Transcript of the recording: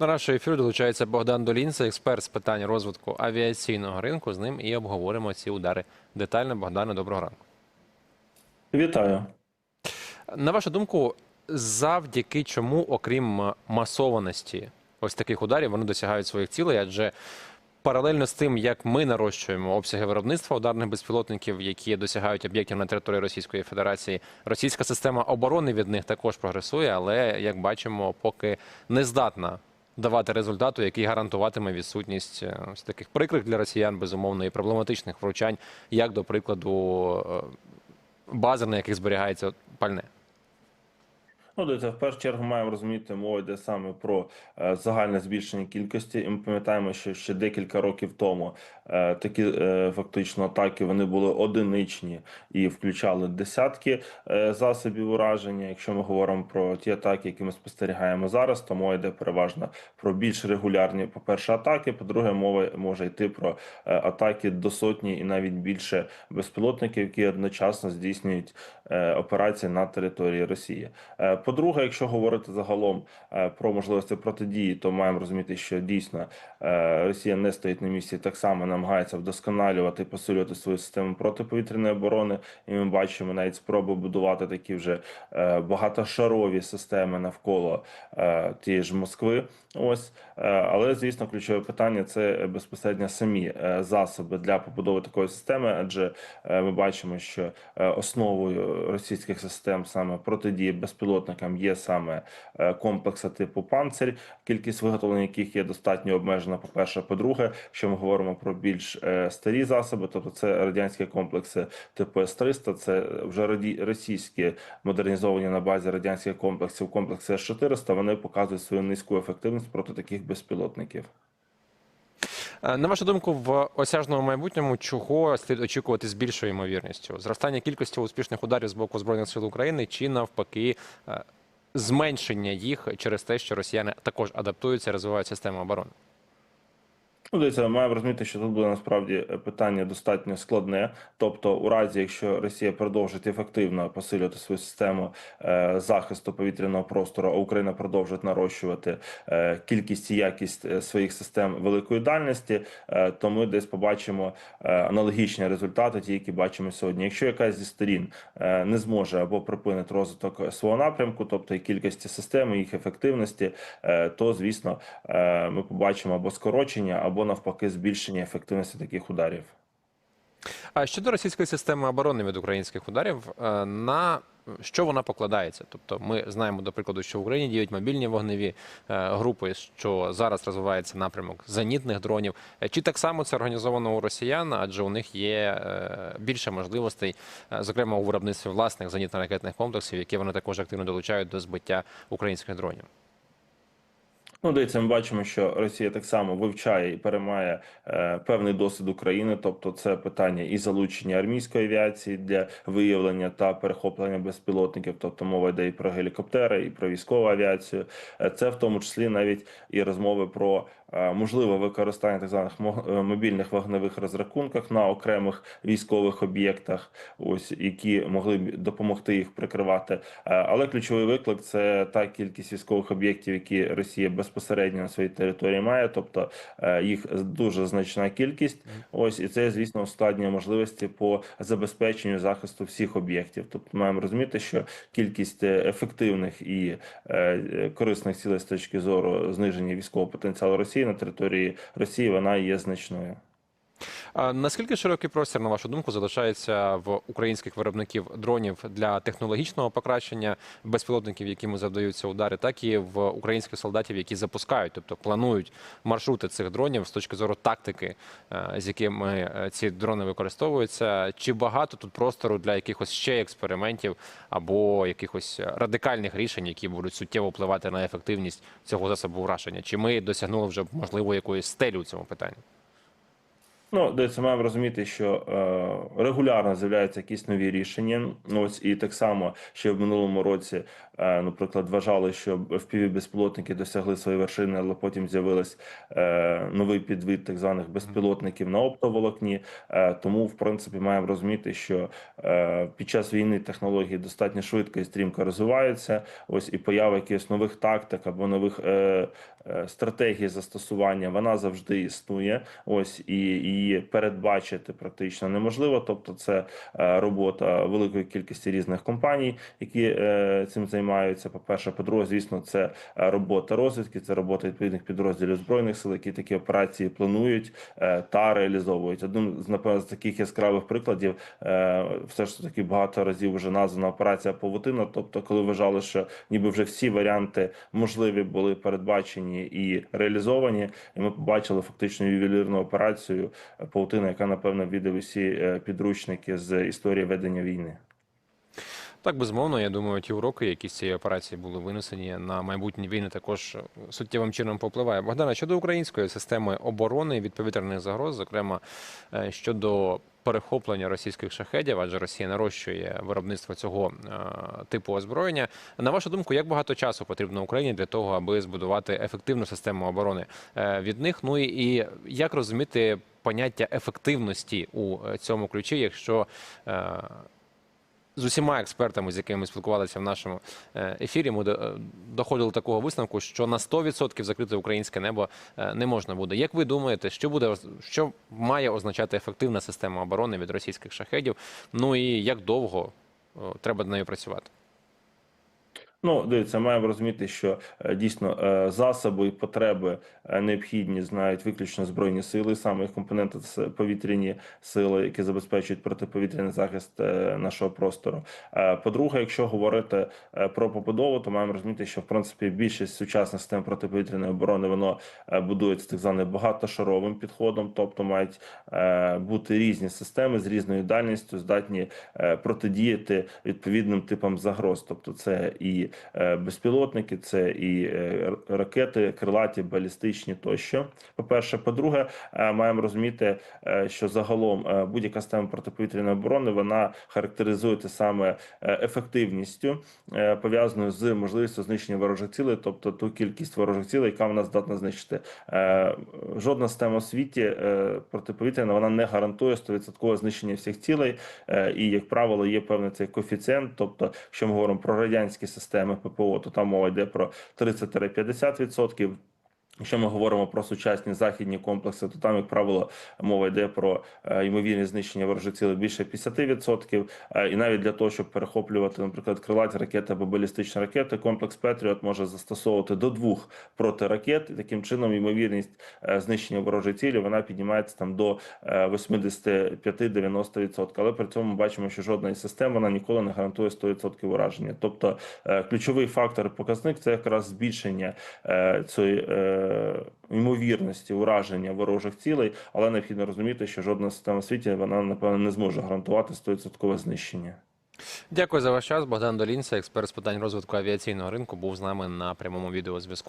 До нашого ефіру долучається Богдан Долінце, експерт з питань розвитку авіаційного ринку. З ним і обговоримо ці удари детально. Богдане, доброго ранку. Вітаю. На вашу думку, завдяки чому, окрім масованості ось таких ударів, вони досягають своїх цілей? Адже паралельно з тим, як ми нарощуємо обсяги виробництва ударних безпілотників, які досягають об'єктів на території Російської Федерації, російська система оборони від них також прогресує, але як бачимо, поки не здатна давати результату, який гарантуватиме відсутність е, ось таких прикрих для росіян, безумовно, і проблематичних вручань, як до прикладу е, бази, на яких зберігається пальне. Ну, дивіться, в першу чергу маємо розуміти, мова йде саме про е, загальне збільшення кількості. І ми пам'ятаємо, що ще декілька років тому е, такі е, фактично атаки вони були одиничні і включали десятки е, засобів ураження. Якщо ми говоримо про ті атаки, які ми спостерігаємо зараз, то мова йде переважно про більш регулярні, по-перше, атаки. По-друге, мова може йти про е, атаки до сотні і навіть більше безпілотників, які одночасно здійснюють е, операції на території Росії. Е, По-друге, якщо говорити загалом е, про можливості протидії, то маємо розуміти, що дійсно е, Росія не стоїть на місці, так само намагається вдосконалювати і посилювати свою систему протиповітряної оборони. І ми бачимо навіть спроби будувати такі вже е, багатошарові системи навколо тієї ж Москви. Ось, але звісно, ключове питання це безпосередньо самі засоби для побудови такої системи, адже ми бачимо, що основою російських систем саме протидії безпілотникам є саме е, комплекси типу «Панцирь», кількість виготовлення яких є достатньо обмежена. По перше, по-друге, що ми говоримо про більш е, старі засоби, тобто це радянські комплекси типу С-300, це вже російські модернізовані на базі радянських комплексів комплекси С-400, Вони показують свою низьку ефективність проти таких безпілотників. Е, На вашу думку, в осяжному майбутньому чого слід очікувати з більшою ймовірністю? Зростання кількості успішних ударів з боку збройних сил України чи навпаки е, зменшення їх через те, що росіяни також адаптуються, розвивають систему оборони? Ну, дивіться, маємо розуміти, що тут буде насправді е, питання достатньо складне. Тобто, у разі, якщо Росія продовжить ефективно посилювати свою систему е, захисту повітряного простору, а Україна продовжить нарощувати е, кількість і якість е, своїх систем великої дальності, е, то ми десь побачимо е, аналогічні результати, ті, які бачимо сьогодні. Якщо якась зі сторін е, не зможе або припинить розвиток свого напрямку, тобто і кількості систем, і їх ефективності, е, то звісно е, ми побачимо або скорочення, або навпаки збільшення ефективності таких ударів. А щодо російської системи оборони від українських ударів, е, на що вона покладається? Тобто, ми знаємо, до прикладу, що в Україні діють мобільні вогневі е, групи, що зараз розвивається напрямок зенітних дронів. Е, Чи так само це організовано у росіян, адже у них є більше можливостей, зокрема у виробництві власних зенітно-ракетних комплексів, які вони також активно долучають до збиття українських дронів. Ну, дивіться, ми бачимо, що Росія так само вивчає і переймає е, певний досвід України, тобто це питання і залучення армійської авіації для виявлення та перехоплення безпілотників, тобто мова йде і про гелікоптери, і про військову авіацію. Е, Це в тому числі навіть і розмови про е, можливе використання так званих е, мобільних вогневих розрахунках на окремих військових об'єктах, ось які могли б допомогти їх прикривати. Е, Але ключовий виклик це та кількість військових об'єктів, які Росія безпосередньо на своїй території має, тобто е, їх дуже значна кількість. Ось і це, звісно, ускладнює можливості по забезпеченню захисту всіх об'єктів. Тобто маємо розуміти, що кількість е, ефективних і е, корисних цілей з точки зору зниження військового потенціалу Росії на території Росії вона є значною. Наскільки широкий простір, на вашу думку, залишається в українських виробників дронів для технологічного покращення безпілотників, якими завдаються удари, так і в українських солдатів, які запускають, тобто планують маршрути цих дронів з точки зору тактики, е, з якими е, ці дрони використовуються? Чи багато тут простору для якихось ще експериментів або якихось радикальних рішень, які будуть суттєво впливати на ефективність цього засобу враження? Чи ми досягнули вже можливо якоїсь стелі у цьому питанні? Ну, дивіться, маємо розуміти, що е, регулярно з'являються якісь нові рішення. Ось і так само ще в минулому році е, наприклад, вважали, що fpv безпілотники досягли своєї вершини, але потім з'явилась е, новий підвид так званих безпілотників на оптоволокні. Е, Тому, в принципі, маємо розуміти, що е, під час війни технології достатньо швидко і стрімко розвиваються. Ось і поява якихось нових тактик або нових е, е, стратегій застосування, вона завжди існує. Ось і її передбачити практично неможливо. Тобто, це е, робота великої кількості різних компаній, які е, цим займаються. По перше, по-друге, звісно, це е, робота розвідки, це робота відповідних підрозділів збройних сил, які такі операції планують та реалізовують. Одним з напевно з таких яскравих прикладів, все ж таки багато разів вже названа операція Павутина. Тобто, коли вважали, що ніби вже всі варіанти можливі були передбачені і реалізовані, і ми побачили фактично ювелірну операцію Павутина, яка напевно віде усі е, підручники з історії ведення війни. Так, безумовно, я думаю, ті уроки, які з цієї операції були винесені на майбутні війни, також суттєвим чином попливає. Богдана, щодо української системи оборони від повітряних загроз, зокрема е, щодо перехоплення російських шахедів, адже Росія нарощує виробництво цього е, типу озброєння. На вашу думку, як багато часу потрібно Україні для того, аби збудувати ефективну систему оборони від них? Ну і як розуміти поняття ефективності у е, цьому ключі, якщо е, з усіма експертами, з якими ми спілкувалися в нашому е, ефірі, ми доходили до такого висновку, що на 100% закрите українське небо не можна буде. Як ви думаєте, що буде що має означати ефективна система оборони від російських шахедів? Ну і як довго треба над нею працювати? Ну, дивіться, маємо розуміти, що е, дійсно е, засоби і потреби е, необхідні знають виключно збройні сили, саме їх компоненти це повітряні сили, які забезпечують протиповітряний захист нашого простору. По-друге, якщо говорити про побудову, то маємо розуміти, що в принципі більшість сучасних систем протиповітряної оборони воно будується так званим багатошаровим підходом, тобто мають бути різні системи з різною дальністю, здатні протидіяти відповідним типам загроз. Тобто, це і е, безпілотники, це і е, ракети, крилаті, балістичні тощо. По-перше, по-друге, е, маємо розуміти, що загалом будь-яка система протиповітряної оборони вона характеризується саме ефективністю, пов'язаною з можливістю знищення ворожих цілей, тобто ту кількість ворожих цілей, яка вона здатна знищити. Жодна система у світі протиповітряна вона не гарантує 100% знищення всіх цілей, і як правило є певний цей коефіцієнт. Тобто, якщо ми говоримо про радянські системи ППО, то там мова йде про 30-50%. Якщо ми говоримо про сучасні західні комплекси, то там, як правило, мова йде про е, ймовірне знищення ворожих цілей більше 50%. Е, І навіть для того, щоб перехоплювати, наприклад, крилаті ракети або балістичні ракети, комплекс Петріот може застосовувати до двох протиракет. І таким чином ймовірність е, знищення ворожої цілі вона піднімається там до е, 85-90%. Але при цьому бачимо, що жодна із систем вона ніколи не гарантує 100% ураження. Тобто ключовий фактор показник це якраз збільшення цієї ймовірності ураження ворожих цілей, але необхідно розуміти, що жодна система в світі вона напевно не зможе гарантувати 100% знищення. Дякую за ваш час. Богдан Долінця, експерт з питань розвитку авіаційного ринку, був з нами на прямому відеозв'язку.